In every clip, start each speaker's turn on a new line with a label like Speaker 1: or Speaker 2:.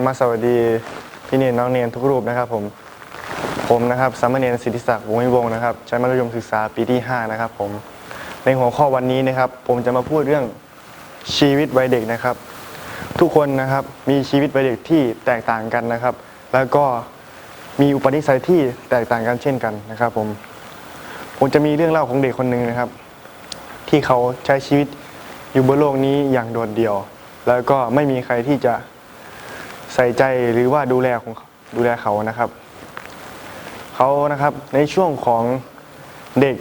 Speaker 1: รมสวัสดีพี่เนนน้องเนนทุกรูปนะครับ ผมผมนะครับสามเณรสิทธิศักดิ์วงวิวงนะครับชั้นมัธยมศึกษาปีที่ 5 นะครับ ผมในหัวข้อวันนี้นะครับ ผมจะมาพูดเรื่องชีวิตวัยเด็กนะครับ ทุกคนนะครับมีชีวิตวัยเด็กที่แตกต่างกันนะครับ แล้วก็มีอุปนิสัยที่แตกต่างกันเช่นกันนะครับ ผม ผมจะมีเรื่องเล่าของเด็กคนหนึ่งนะครับ ที่เขาใช้ชีวิตอยู่บนโลกนี้อย่างโดดเดี่ยว แล้วก็ไม่มีใครที่จะ ใส่ใจหรือว่าดูแลของดูแลเขานะครับเขานะครับในช่วงของเด็ก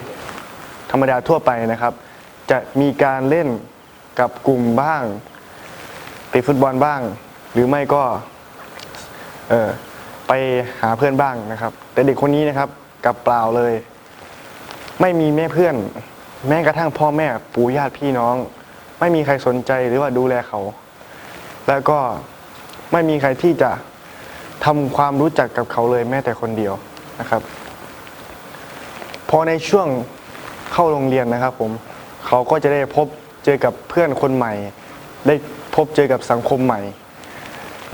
Speaker 1: ธรรมดาทั่วไปนะครับ จะมีการเล่นกับกลุ่มบ้างเตะฟุตบอลบ้าง หรือไม่ก็เออไปหาเพื่อนบ้างนะครับ แต่เด็กคนนี้นะครับกลับเปล่าเลย ไม่มีแม่เพื่อน แม้กระทั่งพ่อแม่ปู่ญาติพี่น้อง ไม่มีใครสนใจหรือว่าดูแลเขา แล้วก็ ไม่มีใครที่จะทำความรู้จักกับเขาเลยแม้แต่คนเดียวนะครับ พอในช่วงเข้าโรงเรียนนะครับผมเขาก็จะได้พบเจอกับเพื่อนคนใหม่ ได้พบเจอกับสังคมใหม่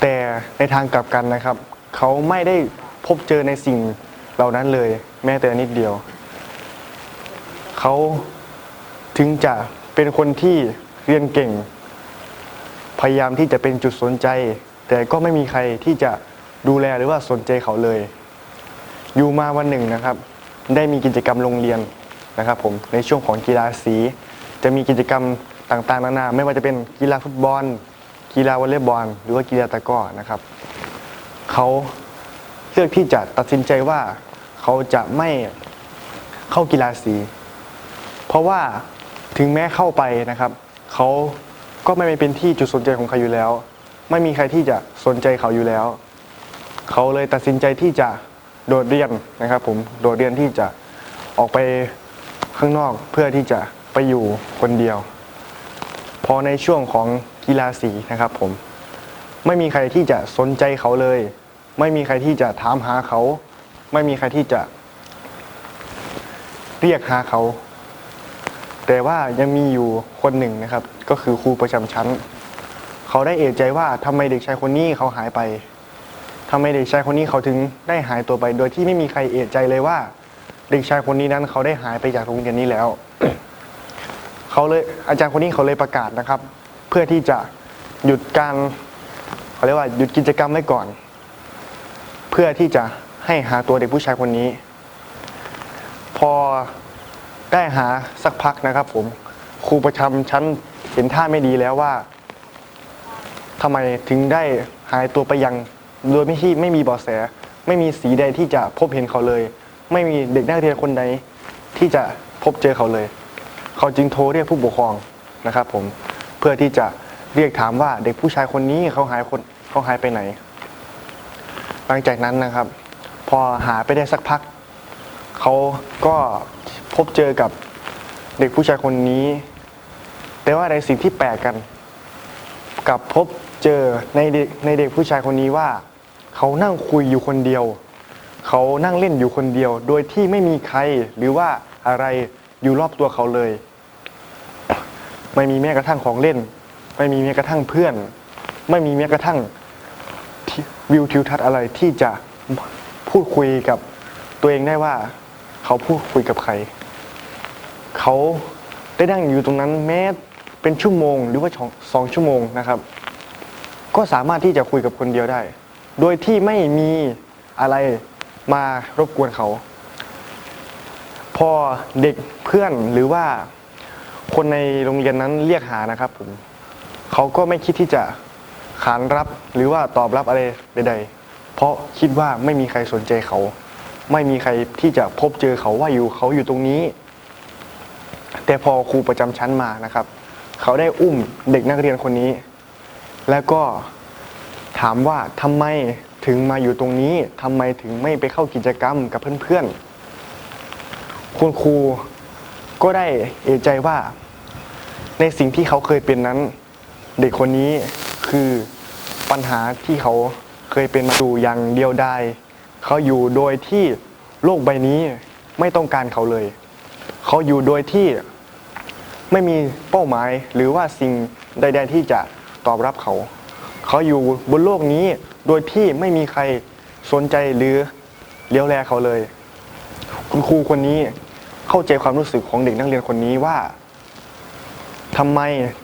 Speaker 1: แต่ในทางกลับกันนะครับ เขาไม่ได้พบเจอในสิ่งเหล่านั้นเลย แม้แต่นิดเดียว เขาถึงจะเป็นคนที่เรียนเก่ง พยายามที่จะเป็นจุดสนใจ แต่ก็ไม่มีใครที่จะดูแลหรือว่าสนใจเขาเลย อยู่มาวันหนึ่งนะครับ ได้มีกิจกรรมโรงเรียนนะครับผมในช่วงของกีฬาสี จะมีกิจกรรมต่างๆนานาไม่ว่าจะเป็นกีฬาฟุตบอล กีฬาวอลเลย์บอล หรือว่ากีฬาตะก้อนะครับเขาเลือกที่จะตัดสินใจว่าเขาจะไม่เข้ากีฬาสี เพราะว่าถึงแม้เข้าไปนะครับเขาก็ไม่เป็นที่จุดสนใจของใครอยู่แล้ว ไม่มีใครที่จะสนใจเขาอยู่แล้ว เขาเลยตัดสินใจที่จะโดดเรียนนะครับ ผมโดดเรียนที่จะออกไปข้างนอกเพื่อที่จะไปอยู่คนเดียว พอในช่วงของกีฬาสีนะครับ ผม ไม่มีใครที่จะสนใจเขาเลย ไม่มีใครที่จะถามหาเขา ไม่มีใครที่จะ เรียกหาเขา แต่ว่ายังมีอยู่คนหนึ่งนะครับ ก็คือครูประจำชั้น เขาได้เอะใจว่าทำไมเด็กชายคนนี้เขาหายไปทำไมเด็กชายคนนี้เขาถึงได้หายตัวไป โดยที่ไม่มีใครเอะใจเลยว่า เด็กชายคนนี้นั้นเขาได้หายไปจากโรงเรียนนี้แล้วเขาเลยอาจารย์คนนี้เขาเลยประกาศนะครับ เพื่อที่จะหยุดการเขาเรียกว่าหยุดกิจกรรมไว้ก่อน เพื่อที่จะให้หาตัวเด็กผู้ชายคนนี้ พอได้หาสักพักนะครับ ผมครูประจำชั้นเห็นท่าไม่ดีแล้วว่าำไมถึงได้หายตัวไปยังโดยไม่ที่ไม่มีเบาะแส ไม่มีสีใดที่จะพบเห็นเขาเลย ไม่มีเด็กนักเรียนคนใดที่จะพบเจอเขาเลย เขาจึงโทรเรียกผู้ปกครองนะครับผมเพื่อที่จะเรียกถามว่าเด็กผู้ชายคนนี้เขาหายคนเขาหายไปไหน หลังจากนั้นนะครับ พอหาไปได้สักพัก เขาก็พบเจอกับเด็กผู้ชายคนนี้ แต่ว่าในสิ่งที่แปลกกัน กลับพบเจอในเด็กในเด็กผู้ชายคนนี้ว่า เขานั่งคุยอยู่คนเดียว เขานั่งเล่นอยู่คนเดียว โดยที่ไม่มีใครหรือว่าอะไรอยู่รอบตัวเขาเลย ไม่มีแม้กระทั่งของเล่น ไม่มีแม้กระทั่งเพื่อน ไม่มีแม้กระทั่งวิวทิวทัศน์อะไรที่จะพูดคุยกับตัวเองได้ว่า เขาพูดคุยกับใคร เขาได้นั่งอยู่ตรงนั้นแม้ เป็นชั่วโมงหรือว่าสองชั่วโมงนะครับ ก็สามารถที่จะคุยกับคนเดียวได้ โดยที่ไม่มีอะไรมารบกวนเขา พอเด็กเพื่อนหรือว่าคนในโรงเรียนนั้นเรียกหานะครับผมเขาก็ไม่คิดที่จะขานรับหรือว่าตอบรับอะไรใด ๆ เพราะคิดว่าไม่มีใครสนใจเขา ไม่มีใครที่จะพบเจอเขาว่าอยู่เขาอยู่ตรงนี้ แต่พอครูประจำชั้นมานะครับ เขาได้อุ้มเด็กนักเรียนคนนี้ แล้วก็ถามว่าทำไมถึงมาอยู่ตรงนี้ทำไมถึงไม่ไปเข้ากิจกรรมกับเพื่อนๆ คุณครูก็ได้เอใจว่า ในสิ่งที่เขาเคยเป็นนั้น เด็กคนนี้คือปัญหาที่เขาเคยเป็นมาอยู่อย่างเดียวดายเขาอยู่โดยที่โลกใบนี้ไม่ต้องการเขาเลย เขาอยู่โดยที่ ไม่มีเป้าหมายหรือว่าสิ่งใด ๆ ที่จะตอบรับเขา เขาอยู่บนโลกนี้โดยที่ไม่มีใครสนใจหรือเลี้ยวแลเขาเลย คุณครูคนนี้เข้าใจความรู้สึกของเด็กนักเรียนคนนี้ว่าทำไม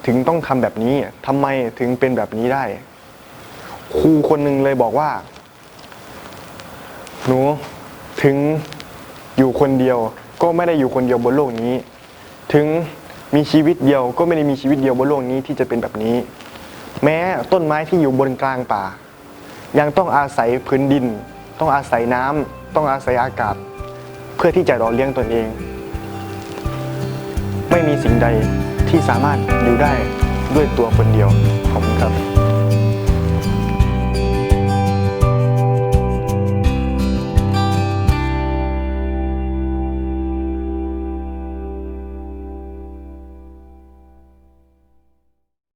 Speaker 1: ถึงต้องทำแบบนี้ทำไมถึงเป็นแบบนี้ได้ ครูคนหนึ่งเลยบอกว่า หนูถึงอยู่คนเดียว ก็ไม่ได้อยู่คนเดียวบนโลกนี้ ถึง มีชีวิตเดียวก็ไม่ได้มีชีวิตเดียวบนโลกนี้ที่จะเป็นแบบนี้ แม้ต้นไม้ที่อยู่บนกลางป่า ยังต้องอาศัยพื้นดิน ต้องอาศัยน้ำต้องอาศัยอากาศ เพื่อที่จะรอเลี้ยงตนเอง ไม่มีสิ่งใดที่สามารถอยู่ได้ด้วยตัวคนเดียวขอบคุณครับ